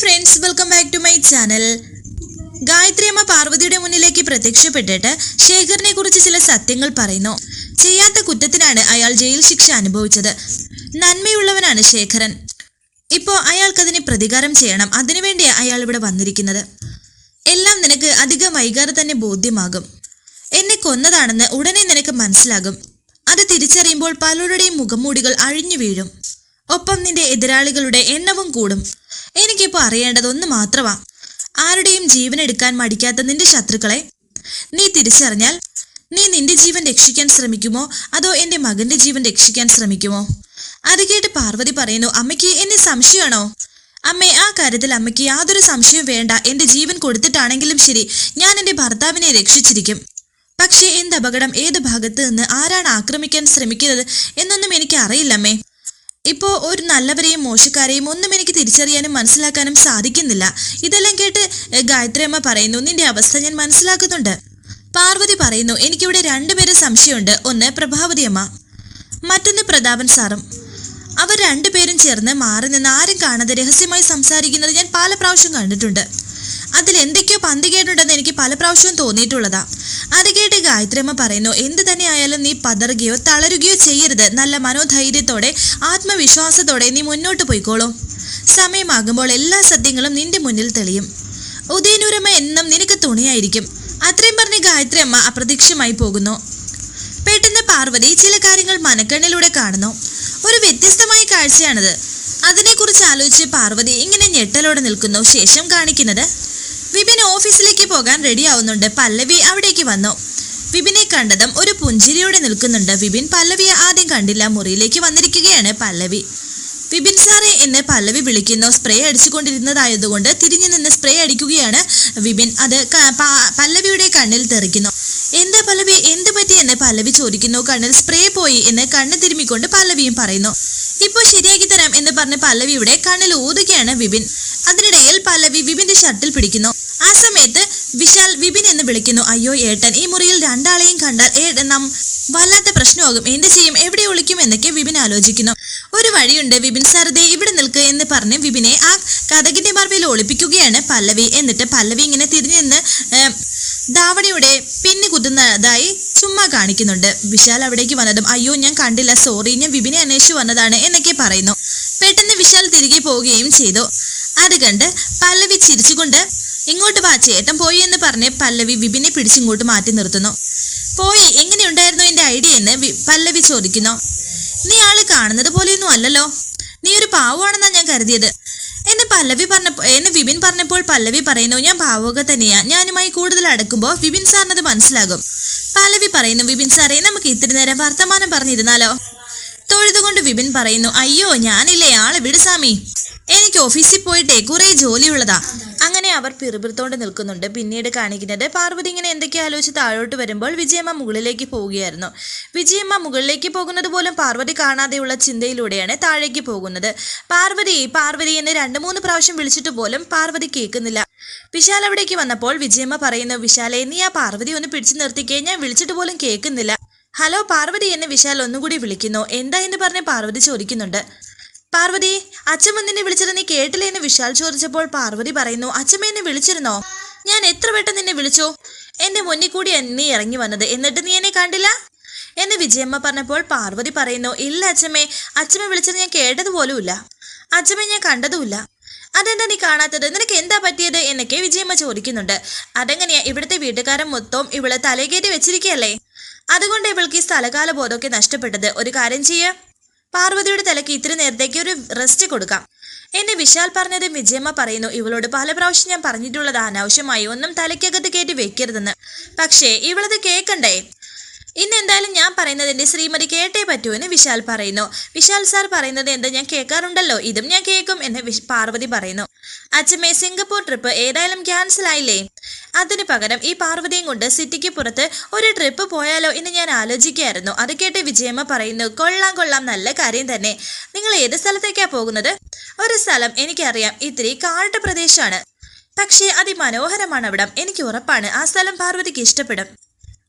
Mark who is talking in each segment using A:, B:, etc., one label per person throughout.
A: Friends welcome back to my channel Gayathri അമ്മ പാർവതിയുടെ മുന്നിലേക്ക് പ്രത്യക്ഷപ്പെട്ടിട്ട് ശേഖറിനെ കുറിച്ച് ചില സത്യങ്ങൾ പറയുന്നു. ചെയ്യാത്ത കുറ്റത്തിനാണ് അയാൾ ജയിൽ ശിക്ഷ അനുഭവിച്ചത്. നന്മയുള്ളവനാണ് ശേഖരൻ. ഇപ്പോ അയാൾക്കതിന് പ്രതികാരം ചെയ്യണം. അതിനുവേണ്ടിയാണ് അയാൾ ഇവിടെ വന്നിരിക്കുന്നത്. എല്ലാം നിനക്ക് അധികം വൈകാതെ തന്നെ ബോധ്യമാകും. എന്നെ കൊന്നതാണെന്ന് ഉടനെ നിനക്ക് മനസ്സിലാകും. അത് തിരിച്ചറിയുമ്പോൾ പലരുടെയും മുഖംമൂടികൾ അഴിഞ്ഞു വീഴും. ഒപ്പം നിന്റെ എതിരാളികളുടെ എണ്ണവും കൂടും. എനിക്കിപ്പോൾ അറിയേണ്ടത് ഒന്ന് മാത്രമാ ആരുടെയും ജീവൻ എടുക്കാൻ മടിക്കാത്ത നിന്റെ ശത്രുക്കളെ. നീ തിരിച്ചറിഞ്ഞാൽ നീ നിന്റെ ജീവൻ രക്ഷിക്കാൻ ശ്രമിക്കുമോ? അതോ എന്റെ മകന്റെ ജീവൻ രക്ഷിക്കാൻ ശ്രമിക്കുമോ? അത് കേട്ട് പാർവതി പറയുന്നു അമ്മയ്ക്ക് എന്നെ സംശയമാണോ? അമ്മേ ആ കാര്യത്തിൽ അമ്മയ്ക്ക് യാതൊരു സംശയവും വേണ്ട. എന്റെ ജീവൻ കൊടുത്തിട്ടാണെങ്കിലും ശരി. ഞാൻ എന്റെ ഭർത്താവിനെ രക്ഷിച്ചിരിക്കും. പക്ഷേ എന്ത് അപകടം? ഏത് ഭാഗത്ത് നിന്ന്? ആരാണ് ആക്രമിക്കാൻ ശ്രമിക്കുന്നത്? എന്നൊന്നും എനിക്ക് അറിയില്ലമ്മേ ഇപ്പോ ഒരു നല്ലവരെയും മോശക്കാരെയും ഒന്നും എനിക്ക് തിരിച്ചറിയാനും മനസ്സിലാക്കാനും സാധിക്കുന്നില്ല. ഇതെല്ലാം കേട്ട് ഗായത്രിയമ്മ പറയുന്നു നിന്റെ അവസ്ഥ ഞാൻ മനസ്സിലാക്കുന്നുണ്ട്. പാർവതി പറയുന്നു എനിക്കിവിടെ രണ്ടുപേരെ സംശയമുണ്ട്. ഒന്ന് പ്രഭാവതി അമ്മ മറ്റൊന്ന് പ്രതാപൻ സാറും. അവർ രണ്ടുപേരും ചേർന്ന് മാറി നിന്ന് ആരും കാണാതെ രഹസ്യമായി സംസാരിക്കുന്നത് ഞാൻ പല പ്രാവശ്യം കണ്ടിട്ടുണ്ട്. അതിൽ എന്തൊക്കെയോ പന്തികേടുണ്ടെന്ന് എനിക്ക് പല പ്രാവശ്യവും തോന്നിയിട്ടുള്ളതാ. അത് കേട്ട് ഗായത്രിയമ്മ പറയുന്നു എന്ത് തന്നെയായാലും നീ പതറുകയോ തളരുകയോ ചെയ്യരുത്. നല്ല മനോധൈര്യത്തോടെ ആത്മവിശ്വാസത്തോടെ നീ മുന്നോട്ട് പോയിക്കോളൂ. സമയമാകുമ്പോൾ എല്ലാ സത്യങ്ങളും നിന്റെ മുന്നിൽ തെളിയും. ഉദയനൂരമ്മ എന്നും നിനക്ക് തുണയായിരിക്കും. അത്രയും പറഞ്ഞ് ഗായത്രി അമ്മ അപ്രത്യക്ഷമായി പോകുന്നു. പെട്ടെന്ന് പാർവതി ചില കാര്യങ്ങൾ മനക്കണ്ണിലൂടെ കാണുന്നു. ഒരു വ്യത്യസ്തമായ കാഴ്ചയാണിത്. അതിനെക്കുറിച്ച് ആലോചിച്ച് പാർവതി ഇങ്ങനെ ഞെട്ടലോടെ നിൽക്കുന്നു. ശേഷം കാണിക്കുന്നത് വിപിൻ ഓഫീസിലേക്ക് പോകാൻ റെഡിയാവുന്നുണ്ട് പല്ലവി അവിടേക്ക് വന്നു. വിപിനെ കണ്ടതും ഒരു പുഞ്ചിരിയോടെ നിൽക്കുന്നുണ്ട്. വിപിൻ പല്ലവിയെ ആദ്യം കണ്ടില്ല. മുറിയിലേക്ക് വന്നിരിക്കുകയാണ് പല്ലവി. വിപിൻ സാറേ എന്നെ പല്ലവി വിളിക്കുന്നു. സ്പ്രേ അടിച്ചുകൊണ്ടിരുന്നതായതുകൊണ്ട് തിരിഞ്ഞു നിന്ന് സ്പ്രേ അടിക്കുകയാണ് വിപിൻ. അത് പല്ലവിയുടെ കണ്ണിൽ തെറിക്കുന്നു. എന്താ പല്ലവി? എന്ത് പറ്റി എന്ന് പല്ലവി ചോദിക്കുന്നു. കണ്ണിൽ സ്പ്രേ പോയി എന്ന് കണ്ണ് തിരുമ്മിക്കൊണ്ട് പല്ലവിയും പറയുന്നു. ഇപ്പോൾ ശരിയാക്കി തരാം എന്ന് പറഞ്ഞ് പല്ലവിയുടെ കണ്ണിൽ ഊതുകയാണ് വിപിൻ. അതിനിടയിൽ പല്ലവി വിപിന്റെ ഷർട്ടിൽ പിടിക്കുന്നു. ആ സമയത്ത് വിശാൽ വിപിൻ എന്ന് വിളിക്കുന്നു. അയ്യോ ഏട്ടൻ ഈ മുറിയിൽ രണ്ടാളെയും കണ്ടാൽ ഏട്ടൻ വല്ലാത്ത പ്രശ്നമാകും. എന്ത് ചെയ്യും? എവിടെ ഒളിക്കും? എന്നൊക്കെ വിപിൻ ആലോചിക്കുന്നു. ഒരു വഴിയുണ്ട് വിപിൻ സാർ ദേ ഇവിടെ നിൽക്കുക എന്ന് പറഞ്ഞ് വിപിനെ ആ കഥകിന്റെ മറവിൽ ഒളിപ്പിക്കുകയാണ് പല്ലവി. എന്നിട്ട് പല്ലവി ഇങ്ങനെ തിരിഞ്ഞു നിന്ന് ധാവണിയുടെ പിന്നി കുത്തുന്നതായി ചുമ്മാ കാണിക്കുന്നുണ്ട്. വിശാൽ അവിടേക്ക് വന്നതും അയ്യോ ഞാൻ കണ്ടില്ല സോറി ഞാൻ വിപിനെ അന്വേഷിച്ചു വന്നതാണ് എന്നൊക്കെ പറയുന്നു. പെട്ടെന്ന് വിശാൽ തിരികെ പോവുകയും ചെയ്തു. അത് കണ്ട് പല്ലവി ചിരിച്ചുകൊണ്ട് ഇങ്ങോട്ട് വാ ചേട്ടൻ പോയി എന്ന് പറഞ്ഞ് പല്ലവി വിപിനെ പിടിച്ചിങ്ങോട്ട് മാറ്റി നിർത്തുന്നു. പോയി എങ്ങനെയുണ്ടായിരുന്നു എന്റെ ഐഡിയ എന്ന് പല്ലവി ചോദിക്കുന്നു. നീ ആൾ കാണുന്നത് പോലെയൊന്നും അല്ലല്ലോ. നീ ഒരു പാവമാണെന്നാ ഞാൻ കരുതിയത്. എന്ന് പല്ലവി പറഞ്ഞപ്പോ എന്നെ വിപിൻ പറഞ്ഞപ്പോൾ പല്ലവി പറയുന്നു ഞാൻ പാവമൊക്കെ തന്നെയാ. ഞാനുമായി കൂടുതൽ അടുക്കുമ്പോൾ വിപിൻ സാറിനത് മനസ്സിലാകും. പല്ലവി പറയുന്നു വിപിൻ സാറേ നമുക്ക് ഇത്തിരി നേരം വർത്തമാനം പറഞ്ഞിരുന്നാലോ? തൊഴുതുകൊണ്ട് വിപിൻ പറയുന്നു അയ്യോ ഞാനില്ലേ ആൾ വിട് സാമി എനിക്ക് ഓഫീസിൽ പോയിട്ടേ കുറെ ജോലിയുള്ളതാ. അവർ പിറുപിറുത്തോണ്ട് നിൽക്കുന്നുണ്ട്. പിന്നീട് കാണിക്കുന്നത് പാർവതി ഇങ്ങനെ എന്തൊക്കെ ആലോചിച്ച് താഴോട്ട് വരുമ്പോൾ വിജയമ്മ മുകളിലേക്ക് പോവുകയായിരുന്നു. വിജയമ്മ മുകളിലേക്ക് പോകുന്നത് പോലും പാർവതി കാണാതെയുള്ള ചിന്തയിലൂടെയാണ് താഴേക്ക് പോകുന്നത്. പാർവതി പാർവതി എന്ന് രണ്ട് മൂന്ന് പ്രാവശ്യം വിളിച്ചിട്ട് പോലും പാർവതി കേൾക്കുന്നില്ല. വിശാൽ അവിടേക്ക് വന്നപ്പോൾ വിജയമ്മ പറയുന്നു വിശാലെ നീ ആ പാർവതി ഒന്ന് പിടിച്ചു നിർത്തിക്കേ ഞാൻ വിളിച്ചിട്ട് പോലും കേൾക്കുന്നില്ല. ഹലോ പാർവതി എന്ന് വിശാൽ ഒന്നുകൂടി വിളിക്കുന്നു. എന്താ? എന്ന് പറഞ്ഞ് പാർവതി ചോദിക്കുന്നുണ്ട്. പാർവതി അച്ഛൻ നിന്നെ വിളിച്ചത് നീ കേട്ടില്ലേ എന്ന് വിശാൽ ചോദിച്ചപ്പോൾ പാർവതി പറയുന്നു അച്ഛമ്മ എന്നെ വിളിച്ചിരുന്നോ? ഞാൻ എത്ര വട്ടം നിന്നെ വിളിച്ചു? എന്റെ മുന്നിൽ കൂടി നീ ഇറങ്ങി വന്നത് എന്നിട്ട് നീ എന്നെ കണ്ടില്ല? എന്ന് വിജയമ്മ പറഞ്ഞപ്പോൾ പാർവതി പറയുന്നു ഇല്ല അച്ഛമ്മേ അച്ഛമ്മ വിളിച്ചത് ഞാൻ കേട്ടതുപോലുമില്ല. അച്ഛമ്മ ഞാൻ കണ്ടതുമില്ല. അതെന്താ നീ കാണാത്തത്? നിനക്ക് എന്താ പറ്റിയത്? എന്നൊക്കെ വിജയമ്മ ചോദിക്കുന്നുണ്ട്. അതെങ്ങനെയാ? ഇവിടുത്തെ വീട്ടുകാരൻ മൊത്തം ഇവൾ തലകേറ്റി വെച്ചിരിക്കുകയല്ലേ? അതുകൊണ്ട് ഇവൾക്ക് ഈ സ്ഥലകാല ബോധമൊക്കെ നഷ്ടപ്പെട്ടത്. ഒരു കാര്യം ചെയ്യ. പാർവതിയുടെ തലയ്ക്ക് ഇത്ര നേരത്തേക്ക് ഒരു റെസ്റ്റ് കൊടുക്കാം. എന്നെ വിശാൽ പറഞ്ഞതും വിജയമ്മ പറയുന്നു. ഇവളോട് പല പ്രാവശ്യം ഞാൻ പറഞ്ഞിട്ടുള്ളത് അനാവശ്യമായി ഒന്നും തലയ്ക്കകത്ത് കയറ്റി വെക്കരുതെന്ന്. പക്ഷേ ഇവളത് കേൾക്കണ്ടേ? ഇന്ന് എന്തായാലും ഞാൻ പറയുന്നതിന്റെ ശ്രീമതി കേട്ടേ പറ്റൂ എന്ന് വിശാൽ പറയുന്നു. വിശാൽ സാർ പറയുന്നത് എന്താ ഞാൻ കേൾക്കാറുണ്ടല്ലോ. ഇതും ഞാൻ കേൾക്കും എന്ന് പാർവതി പറയുന്നു. അച്ഛമ്മേ സിംഗപ്പൂർ ട്രിപ്പ് ഏതായാലും ക്യാൻസൽ ആയില്ലേ? അതിനു പകരം ഈ പാർവതിയും കൊണ്ട് സിറ്റിക്ക് പുറത്ത് ഒരു ട്രിപ്പ് പോയാലോ എന്ന് ഞാൻ ആലോചിക്കുകയായിരുന്നു. അത് കേട്ട് വിജയമ്മ പറയുന്നു കൊള്ളാം കൊള്ളാം. നല്ല കാര്യം തന്നെ. നിങ്ങൾ ഏത് സ്ഥലത്തേക്കാണ് പോകുന്നത്? ഒരു സ്ഥലം എനിക്കറിയാം. ഇത്തിരി കാട്ടു പ്രദേശമാണ് പക്ഷേ അതിമനോഹരമാണ് അവിടം. എനിക്ക് ഉറപ്പാണ്. ആ സ്ഥലം പാർവതിക്ക് ഇഷ്ടപ്പെടും.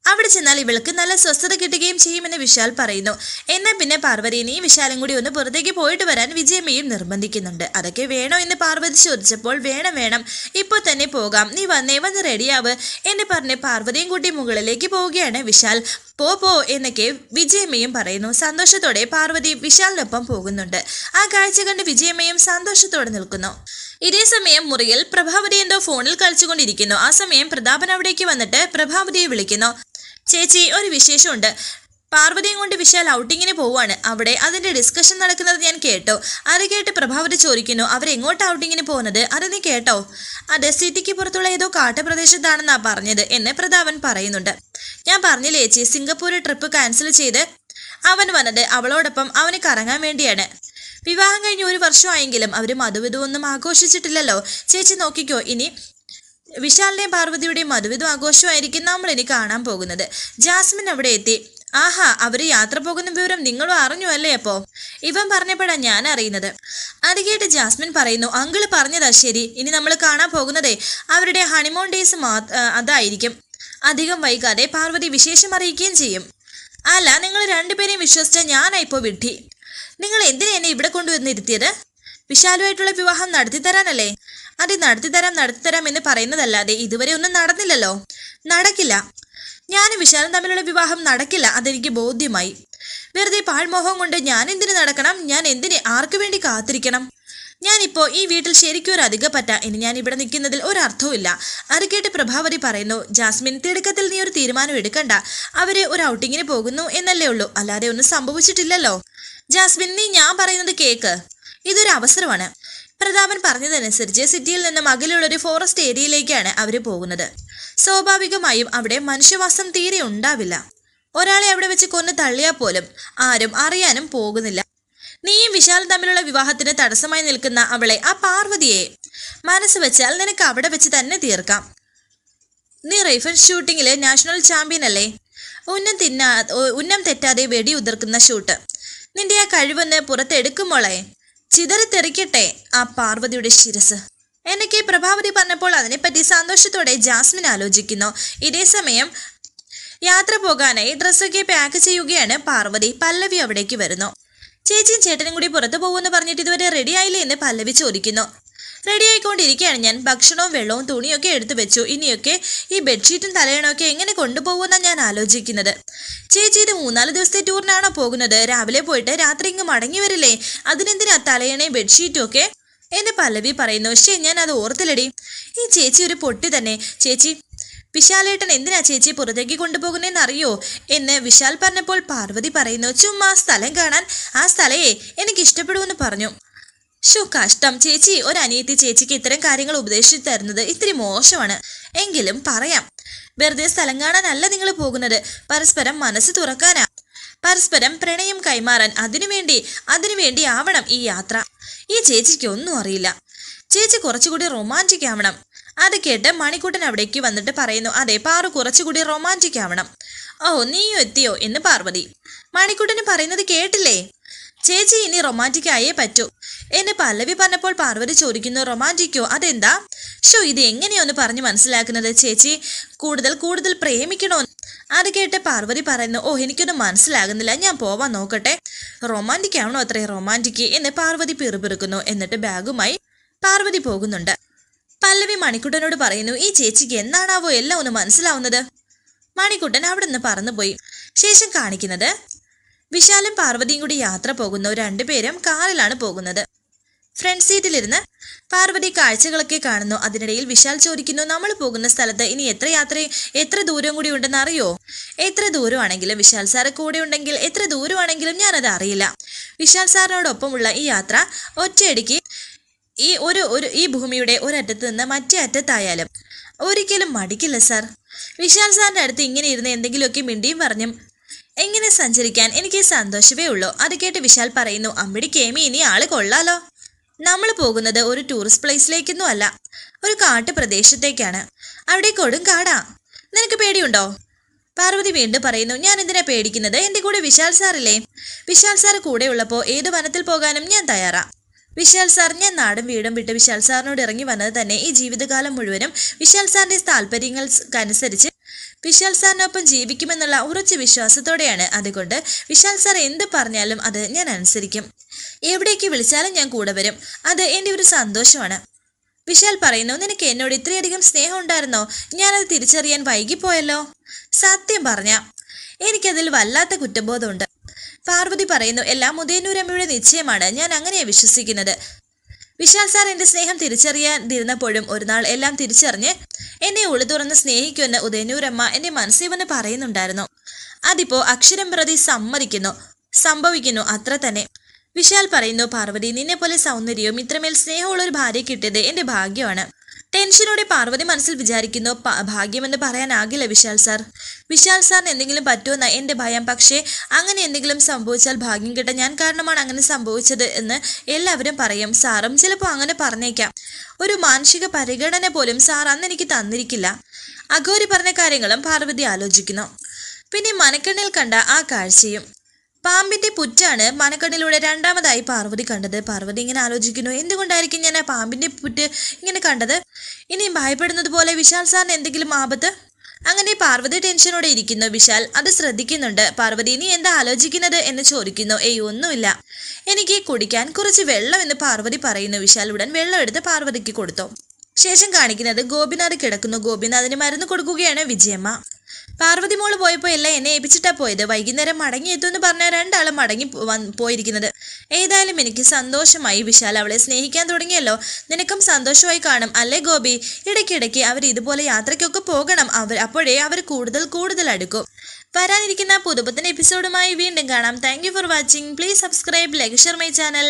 A: അവിടെ ചെന്നാൽ ഇവൾക്ക് നല്ല സ്വസ്ഥത കിട്ടുകയും ചെയ്യുമെന്ന് വിശാൽ പറയുന്നു. എന്നാൽ പിന്നെ പാർവതിനെയും വിശാലും കൂടി ഒന്ന് പുറത്തേക്ക് പോയിട്ട് വരാൻ വിജയമ്മയും നിർബന്ധിക്കുന്നുണ്ട്. അതൊക്കെ വേണോ എന്ന് പാർവതി ചോദിച്ചപ്പോൾ വേണം വേണം. ഇപ്പോൾ തന്നെ പോകാം. നീ വന്നേ വന്ന് റെഡിയാവ് എന്ന് പറഞ്ഞ് പാർവതിയും കൂട്ടി മുകളിലേക്ക് പോവുകയാണ് വിശാൽ. പോ പോ എന്നൊക്കെ വിജയമ്മയും പറയുന്നു. സന്തോഷത്തോടെ പാർവതി വിശാലിനൊപ്പം പോകുന്നുണ്ട്. ആ കാഴ്ച കണ്ട് വിജയമ്മയും സന്തോഷത്തോടെ നിൽക്കുന്നു. ഇതേ സമയം മുറിയിൽ പ്രഭാവതി എന്തോ ഫോണിൽ കളിച്ചുകൊണ്ടിരിക്കുന്നു. ആ സമയം പ്രതാപൻ അവിടേക്ക് വന്നിട്ട് പ്രഭാവതിയെ വിളിക്കുന്നു. ചേച്ചി ഒരു വിശേഷമുണ്ട്. പാർവതിയും കൊണ്ട് വിശാൽ ഔട്ടിങ്ങിന് പോവാണ് അവിടെ അതിന്റെ ഡിസ്കഷൻ നടക്കുന്നത് ഞാൻ കേട്ടോ. അത് കേട്ട് പ്രഭാവതി ചോദിക്കുന്നു അവരെങ്ങോട്ട് ഔട്ടിങ്ങിന് പോകുന്നത്? അത് നീ കേട്ടോ? അത് സിറ്റിക്ക് പുറത്തുള്ള ഏതോ കാട്ടുപ്രദേശത്താണെന്നാ പറഞ്ഞത് എന്ന് പ്രതാപൻ പറയുന്നുണ്ട്. ഞാൻ പറഞ്ഞില്ലേ ചേച്ചി സിംഗപ്പൂർ ട്രിപ്പ് ക്യാൻസൽ ചെയ്ത് അവൻ വന്നത് അവളോടൊപ്പം അവന് കറങ്ങാൻ വേണ്ടിയാണ്. വിവാഹം കഴിഞ്ഞ് ഒരു വർഷമായെങ്കിലും അവർ മധുവിധു ഒന്നും ആഘോഷിച്ചിട്ടില്ലല്ലോ. ചേച്ചി നോക്കിക്കോ ഇനി വിശാലിന്റെയും പാർവതിയുടെയും മധുവിധം ആഘോഷമായിരിക്കും നമ്മൾ ഇനി കാണാൻ പോകുന്നത്. ജാസ്മിൻ അവിടെ എത്തി. ആഹാ അവർ യാത്ര പോകുന്ന വിവരം നിങ്ങളും അറിഞ്ഞു അല്ലേ അപ്പോ? ഇവൻ പറഞ്ഞപ്പോഴാ ഞാൻ അറിയുന്നത്. അത് കേട്ട് ജാസ്മിൻ പറയുന്നു അങ്കിൾ പറഞ്ഞതാ ശരി. ഇനി നമ്മൾ കാണാൻ പോകുന്നതേ അവരുടെ ഹണിമൂൺ ഡേയ്സ് മാ അതായിരിക്കും. അധികം വൈകാതെ പാർവതി വിശേഷം അറിയിക്കുകയും ചെയ്യും. അല്ല നിങ്ങൾ രണ്ടുപേരെയും വിശ്വസിച്ച ഞാനാ ഇപ്പോൾ വിഡ്ഢി. നിങ്ങൾ എന്തിനാ എന്നെ ഇവിടെ കൊണ്ടുവന്നിരുത്തിയത്? വിശാലുമായിട്ടുള്ള വിവാഹം നടത്തി തരാനല്ലേ അത് നടത്തി തരാം നടത്തി തരാം എന്ന് പറയുന്നതല്ലാതെ ഇതുവരെ ഒന്നും നടന്നില്ലല്ലോ. നടക്കില്ല. ഞാനും വിശാലും തമ്മിലുള്ള വിവാഹം നടക്കില്ല. അതെനിക്ക് ബോധ്യമായി. വെറുതെ പാഴ്മോഹം കൊണ്ട് ഞാൻ എന്തിനു നടക്കണം? ഞാൻ എന്തിന് ആർക്കു വേണ്ടി കാത്തിരിക്കണം? ഞാനിപ്പോ ഈ വീട്ടിൽ ശരിക്കും ഒരു അധികപ്പറ്റ. ഇനി ഞാൻ ഇവിടെ നിൽക്കുന്നതിൽ ഒരർത്ഥവുമില്ല അത് കേട്ട് പ്രഭാവതി പറയുന്നു ജാസ്മിൻ തിടുക്കത്തിൽ നീ ഒരു തീരുമാനം എടുക്കണ്ട. അവർ ഒരു ഔട്ടിങ്ങിന് പോകുന്നു എന്നല്ലേ ഉള്ളൂ. അല്ലാതെ ഒന്നും സംഭവിച്ചിട്ടില്ലല്ലോ. ജാസ്മിൻ നീ ഞാൻ പറയുന്നത് കേക്ക്. ഇതൊരു അവസരമാണ്. പ്രതാപൻ പറഞ്ഞതനുസരിച്ച് സിറ്റിയിൽ നിന്നും അകലുള്ള ഒരു ഫോറസ്റ്റ് ഏരിയയിലേക്കാണ് അവർ പോകുന്നത്. സ്വാഭാവികമായും അവിടെ മനുഷ്യവാസം തീരെ ഉണ്ടാവില്ല. ഒരാളെ അവിടെ വെച്ച് കൊന്നു തള്ളിയാൽ പോലും ആരും അറിയാനും പോകുന്നില്ല. നീയും വിശാൽ തമ്മിലുള്ള വിവാഹത്തിന് തടസ്സമായി നിൽക്കുന്ന അവളെ ആ പാർവതിയെ മനസ്സ് വെച്ചാൽ നിനക്ക് അവിടെ വെച്ച് തന്നെ തീർക്കാം. നീ റൈഫിൾ ഷൂട്ടിങ്ങിലെ നാഷണൽ ചാമ്പ്യൻ അല്ലേ? ഉന്നം തിന്നാ ഉന്നം തെറ്റാതെ വെടി ഉതിർക്കുന്ന ഷൂട്ട്. നിന്റെ ആ കഴിവൊന്ന് പുറത്തെടുക്കുമോളെ ചിതറിത്തെറിക്കട്ടെ ആ പാർവതിയുടെ ശിരസ്. എന്നൊക്കെ പ്രഭാവതി പറഞ്ഞപ്പോൾ അതിനെപ്പറ്റി സന്തോഷത്തോടെ ജാസ്മിൻ ആലോചിക്കുന്നു. ഇതേ സമയം യാത്ര പോകാനായി ഡ്രസ്സൊക്കെ പാക്ക് ചെയ്യുകയാണ് പാർവതി. പല്ലവി അവിടേക്ക് വരുന്നു. ചേച്ചിയും ചേട്ടനും കൂടി പുറത്തു പോകുമെന്ന് പറഞ്ഞിട്ട് ഇതുവരെ റെഡി ആയില്ലേ എന്ന് പല്ലവി ചോദിക്കുന്നു. റെഡി ആയിക്കൊണ്ടിരിക്കുകയാണ് ഞാൻ ഭക്ഷണവും വെള്ളവും തുണിയൊക്കെ എടുത്തു വെച്ചു. ഇനിയൊക്കെ ഈ ബെഡ്ഷീറ്റും തലയണമൊക്കെ എങ്ങനെ കൊണ്ടുപോകുമെന്നാണ് ഞാൻ ആലോചിക്കുന്നത്. ചേച്ചി ഇത് മൂന്നാൽ ദിവസത്തെ ടൂറിനാണോ പോകുന്നത്? രാവിലെ പോയിട്ട് രാത്രി ഇങ്ങ് മടങ്ങി വരില്ലേ? അതിനെന്തിനാ തലയണയും ബെഡ്ഷീറ്റും ഒക്കെ? എന്റെ പല്ലവി പറയുന്നു. പക്ഷേ ഞാൻ അത് ഓർത്തില്ലടി. ഈ ചേച്ചി ഒരു പൊട്ടി തന്നെ. ചേച്ചി വിശാലേട്ടൻ എന്തിനാ ചേച്ചി പുറത്തേക്ക് കൊണ്ടുപോകുന്നതെന്ന് അറിയോ? എന്ന് വിശാൽ പറഞ്ഞപ്പോൾ പാർവതി പറയുന്നു ചുമ്മാ സ്ഥലം കാണാൻ ആ സ്ഥലയെ എനിക്ക് ഇഷ്ടപ്പെടുമെന്ന് പറഞ്ഞു. ഷോ കഷ്ടം. ചേച്ചി ഒരു അനിയത്തി ചേച്ചിക്ക് ഇത്തരം കാര്യങ്ങൾ ഉപദേശിച്ചു തരുന്നത് ഇത്തിരി മോശമാണ്. എങ്കിലും പറയാം. വെറുതെ സ്ഥലം കാണാനല്ല നിങ്ങൾ പോകുന്നത്. പരസ്പരം മനസ്സ് തുറക്കാനാ. പരസ്പരം പ്രണയം കൈമാറാൻ അതിനുവേണ്ടി അതിനുവേണ്ടി ആവണം ഈ യാത്ര. ഈ ചേച്ചിക്ക് ഒന്നും അറിയില്ല. ചേച്ചി കുറച്ചുകൂടി റൊമാന്റിക് ആവണം. അത് കേട്ട് മണിക്കൂട്ടൻ അവിടേക്ക് വന്നിട്ട് പറയുന്നു അതെ പാറു കുറച്ചുകൂടി റൊമാന്റിക് ആവണം. ഓ നീയോ എത്തിയോ? എന്ന് പാർവതി. മണിക്കൂട്ടന് പറയുന്നത് കേട്ടില്ലേ? ചേച്ചി ഇനി റൊമാന്റിക് ആയേ പറ്റൂ. എന്നെ പല്ലവി പറഞ്ഞപ്പോൾ പാർവതി ചോദിക്കുന്നു റൊമാന്റിക്കോ അതെന്താ? ഷോ ഇത് എങ്ങനെയൊന്ന് പറഞ്ഞ് മനസ്സിലാക്കുന്നത് ചേച്ചി? കൂടുതൽ കൂടുതൽ പ്രേമിക്കണോ? അത് കേട്ട് പാർവതി പറയുന്നു ഓ എനിക്കൊന്നും മനസ്സിലാകുന്നില്ല. ഞാൻ പോവാൻ നോക്കട്ടെ. റൊമാന്റിക് ആവണോ അത്രേ റൊമാന്റിക് എന്ന് പാർവതി പിറുപിറുക്കുന്നു. എന്നിട്ട് ബാഗുമായി പാർവതി പോകുന്നുണ്ട്. പല്ലവി മണിക്കുട്ടനോട് പറയുന്നു ഈ ചേച്ചിക്ക് എന്നാണാവോ എല്ലാം ഒന്ന് മനസ്സിലാവുന്നത്? മണിക്കുട്ടൻ അവിടെ നിന്ന് പറന്നുപോയി. ശേഷം കാണിക്കുന്നത് വിശാലും പാർവതിയും കൂടി യാത്ര പോകുന്നു രണ്ടുപേരും കാറിലാണ് പോകുന്നത്. ഫ്രണ്ട് സീറ്റിലിരുന്ന് പാർവതി കാഴ്ചകളൊക്കെ കാണുന്നു. അതിനിടയിൽ വിശാൽ ചോദിക്കുന്നു നമ്മൾ പോകുന്ന സ്ഥലത്ത് ഇനി എത്ര യാത്ര എത്ര ദൂരം കൂടി ഉണ്ടെന്ന് അറിയോ? എത്ര ദൂരമാണെങ്കിലും വിശാൽ സാറ് കൂടെ ഉണ്ടെങ്കിൽ എത്ര ദൂരമാണെങ്കിലും ഞാനത് അറിയില്ല. വിശാൽ സാറിനോടൊപ്പമുള്ള ഈ യാത്ര ഒറ്റയടിക്ക് ഈ ഒരു ഒരു ഈ ഭൂമിയുടെ ഒരറ്റത്ത് നിന്ന് മറ്റേ അറ്റത്തായാലും. ഒരിക്കലും മടിക്കില്ല സാർ. വിശാൽ സാറിന്റെ അടുത്ത് ഇങ്ങനെ ഇരുന്ന് എന്തെങ്കിലുമൊക്കെ മിണ്ടിയും പറഞ്ഞും എങ്ങനെ സഞ്ചരിക്കാൻ എനിക്ക് സന്തോഷമേ ഉള്ളൂ? അത് കേട്ട് വിശാൽ പറയുന്നു അമ്പിടി കേമി ഇനി ആൾ കൊള്ളാലോ? നമ്മൾ പോകുന്നത് ഒരു ടൂറിസ്റ്റ് പ്ലേസിലേക്കൊന്നും അല്ല ഒരു കാട്ടു പ്രദേശത്തേക്കാണ്. അവിടെ കൊടും കാടാ. നിനക്ക് പേടിയുണ്ടോ? പാർവതി വീണ്ടും പറയുന്നു ഞാൻ എന്തിനാ പേടിക്കുന്നത്? എന്റെ കൂടെ വിശാൽ സാറില്ലേ? വിശാൽ സാർ കൂടെ ഉള്ളപ്പോൾ ഏത് വനത്തിൽ പോകാനും ഞാൻ തയ്യാറാ. വിശാൽ സാർ ഞാൻ നാടും വീടും വിട്ട് വിശാൽ സാറിനോട് ഇറങ്ങി വന്നത് തന്നെ ഈ ജീവിതകാലം മുഴുവനും വിശാൽ സാറിന്റെ താല്പര്യങ്ങൾക്കനുസരിച്ച് വിശാൽ സാറിനൊപ്പം ജീവിക്കുമെന്നുള്ള ഉറച്ച വിശ്വാസത്തോടെയാണ് അതുകൊണ്ട് വിശാൽ സാർ എന്ത് പറഞ്ഞാലും അത് ഞാൻ അനുസരിക്കും. എവിടേക്ക് വിളിച്ചാലും ഞാൻ കൂടെ വരും. അത് എന്റെ ഒരു സന്തോഷമാണ്. വിശാൽ പറയുന്നു നിനക്ക് എന്നോട് ഇത്രയധികം സ്നേഹം ഉണ്ടായിരുന്നോ ഞാനത് തിരിച്ചറിയാൻ വൈകിപ്പോയല്ലോ. സത്യം പറഞ്ഞ എനിക്കതിൽ വല്ലാത്ത കുറ്റബോധമുണ്ട്. പാർവതി പറയുന്നു എല്ലാം ഉദയനൂരമ്മയുടെ നിശ്ചയമാണ്. ഞാൻ അങ്ങനെയാണ് വിശ്വസിക്കുന്നത്. വിശാൽ സാർ എന്റെ സ്നേഹം തിരിച്ചറിയാതിരുന്നപ്പോഴും ഒരു നാൾ എല്ലാം തിരിച്ചറിഞ്ഞ് എന്നെ ഉള്ളു തുറന്ന് സ്നേഹിക്കുമെന്ന് ഉദയനൂരമ്മ എന്റെ മനസ്സീവന് പറയുന്നുണ്ടായിരുന്നു. അതിപ്പോ അക്ഷരം പ്രതി സമ്മതിക്കുന്നു സംഭവിക്കുന്നു അത്ര തന്നെ. വിശാൽ പറയുന്നു പാർവതി നിന്നെ പോലെ സൗന്ദര്യവും ഇത്രമേൽ സ്നേഹമുള്ള ഒരു ഭാര്യ കിട്ടിയത് എന്റെ ഭാഗ്യമാണ്. ടെൻഷനോടെ പാർവതി മനസ്സിൽ വിചാരിക്കുന്നു "പ- ഭാഗ്യമെന്ന് പറയാനാകില്ല വിശാൽ സാർ. വിശാൽ സാറിന് എന്തെങ്കിലും പറ്റുമെന്ന എന്റെ ഭയം. പക്ഷേ അങ്ങനെ എന്തെങ്കിലും സംഭവിച്ചാൽ ഭാഗ്യം കിട്ടാൻ ഞാൻ കാരണമാണ് അങ്ങനെ സംഭവിച്ചത് എന്ന് എല്ലാവരും പറയും. സാറും ചിലപ്പോൾ അങ്ങനെ പറഞ്ഞേക്കാം. ഒരു മാനസിക പരിഗണന പോലും സാർ അന്ന് എനിക്ക് തന്നിരിക്കില്ല. അഘോരി പറഞ്ഞ കാര്യങ്ങളും പാർവതി ആലോചിക്കുന്നു. പിന്നെ മനക്കണ്ണിൽ കണ്ട ആ കാഴ്ചയും. പാമ്പിന്റെ പുറ്റാണ് മനക്കണ്ണിലൂടെ രണ്ടാമതായി പാർവതി കണ്ടത്. പാർവതി ഇങ്ങനെ ആലോചിക്കുന്നു എന്തുകൊണ്ടായിരിക്കും ഞാൻ ആ പാമ്പിന്റെ പുറ്റ് ഇങ്ങനെ കണ്ടത്? ഇനിയും ഭയപ്പെടുന്നത് പോലെ വിശാൽ സാറിന് എന്തെങ്കിലും ആപത്ത്? അങ്ങനെ പാർവതി ടെൻഷനോടെ ഇരിക്കുന്നു. വിശാൽ അത് ശ്രദ്ധിക്കുന്നുണ്ട്. പാർവതി നീ എന്താ ആലോചിക്കുന്നത്? എന്ന് ചോദിക്കുന്നു. ഏയ് ഒന്നുമില്ല. എനിക്ക് കുടിക്കാൻ കുറച്ച് വെള്ളം എന്ന് പാർവതി പറയുന്നു. വിശാൽ ഉടൻ വെള്ളം എടുത്ത് പാർവതിക്ക് കൊടുത്തു. ശേഷം കാണിക്കുന്നത് ഗോപിനാഥ് കിടക്കുന്നു. ഗോപിനാഥിന് മരുന്ന് കൊടുക്കുകയാണ് വിജയമ്മ. പാർവതി മോൾ പോയപ്പോ എല്ലാം എന്നെ ഏൽപ്പിച്ചിട്ടാ പോയത്. വൈകുന്നേരം മടങ്ങി എത്തുമെന്ന് പറഞ്ഞ രണ്ടാളും മടങ്ങി പോയിരിക്കുന്നത്. ഏതായാലും എനിക്ക് സന്തോഷമായി. വിശാൽ അവളെ സ്നേഹിക്കാൻ തുടങ്ങിയല്ലോ. നിനക്കും സന്തോഷമായി കാണും. അല്ലേ ഗോപി? ഇടയ്ക്കിടയ്ക്ക് അവർ ഇതുപോലെ യാത്രയ്ക്കൊക്കെ പോകണം. അവർ അപ്പോഴേ അവർ കൂടുതൽ കൂടുതൽ അടുക്കും. വരാനിരിക്കുന്ന പുതുപുത്തൻ എപ്പിസോഡുമായി വീണ്ടും കാണാം. Thank for watching please subscribe like share my channel